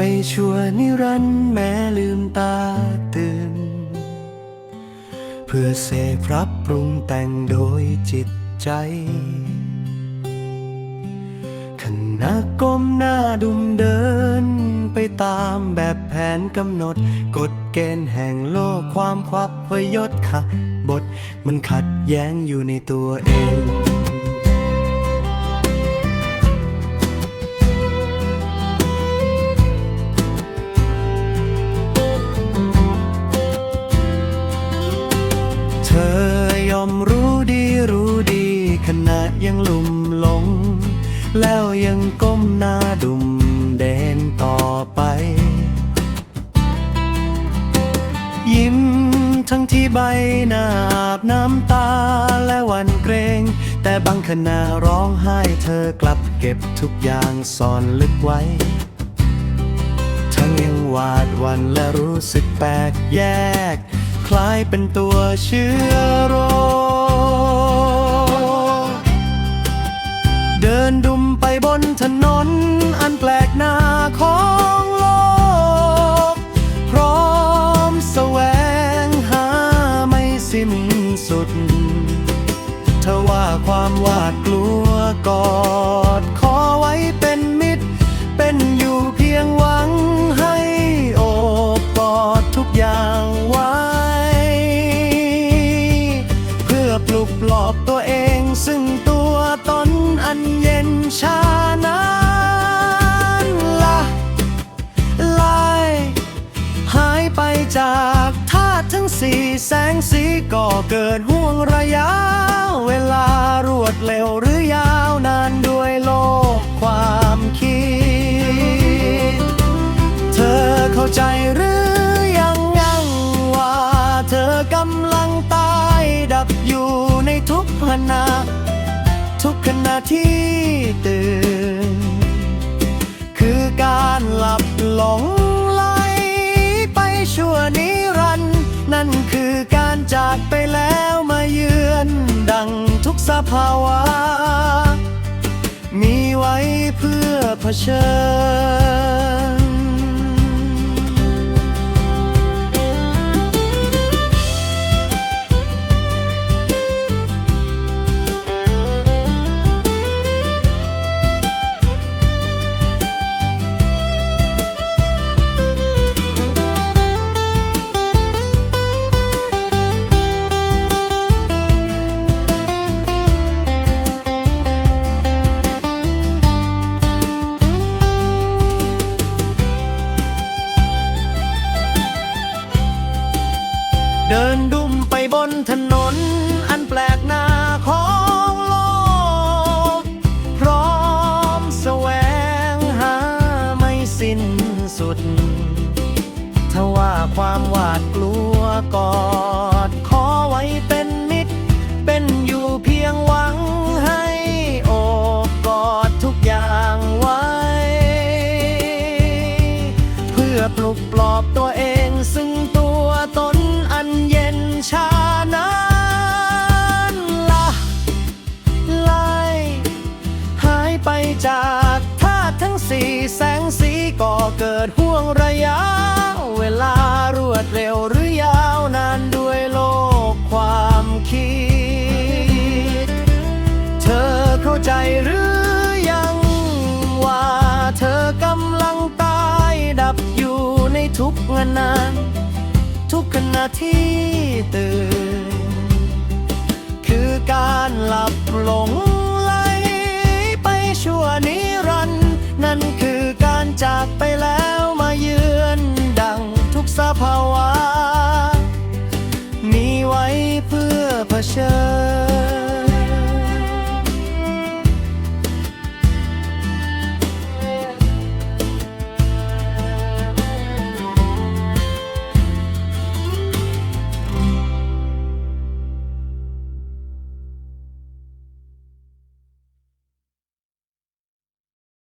ไปชั่วนิรันดร์แม้ลืมตาตื่น เพื่อเสพรับปรุงแต่งโดยจิตใจขณะก้มหน้าดุมเดิน ไปตามแบบแผนกำหนด กฎเกณฑ์แห่งโลกความควับพยศค่ะ บทมันขัดแย้งอยู่ในตัวเอง ยังลุ่มหลง แล้วยังก้มหน้าดุมเดินต่อไป ยิ้มทั้งที่ใบหน้าอาบน้ำตาและวันเกรง แต่บางขณะร้องไห้เธอกลับเก็บทุกอย่างซ่อนลึกไว้ ทั้งยังหวาดวันและรู้สึกแปลกแยก คล้ายเป็นตัวเชื้อโรค ถนนอันแปลกหน้าของโลก พร้อมแสวงหาไม่สิ้นสุด เธอว่าความหวาดกลัวกอด สีแสงสีก่อเกิดห่วงระยะ เวลารวดเร็วหรือยาวนานด้วยโลกความคิด เธอเข้าใจหรือยังยังว่า เธอกำลังตายดับอยู่ในทุกขณะทุกขณะที่ตื่น คือการหลับหลงไหลไปชั่วนิ จากไปแล้วมาเยือนดังทุกสภาวะ มีไว้เพื่อเผชิญ ถนนอันแปลกหน้าของโลก พร้อมแสวงหาไม่สิ้นสุด ทว่าความหวาดกลัวกอด ขอไว้เป็นมิตร เป็นอยู่เพียงหวังให้โอบกอดทุกอย่างไว้ เพื่อปลุกปลอบตัวเองซึ่งตัวตนอันเย็นชา กิดห่วงระยะ เวลารวดเร็วหรือยาวนานด้วยโลกความคิด เธอเข้าใจหรือยังว่าเธอกำลังตายดับอยู่ในทุกขณะทุกขณะที่ตื่น คือการหลับหลง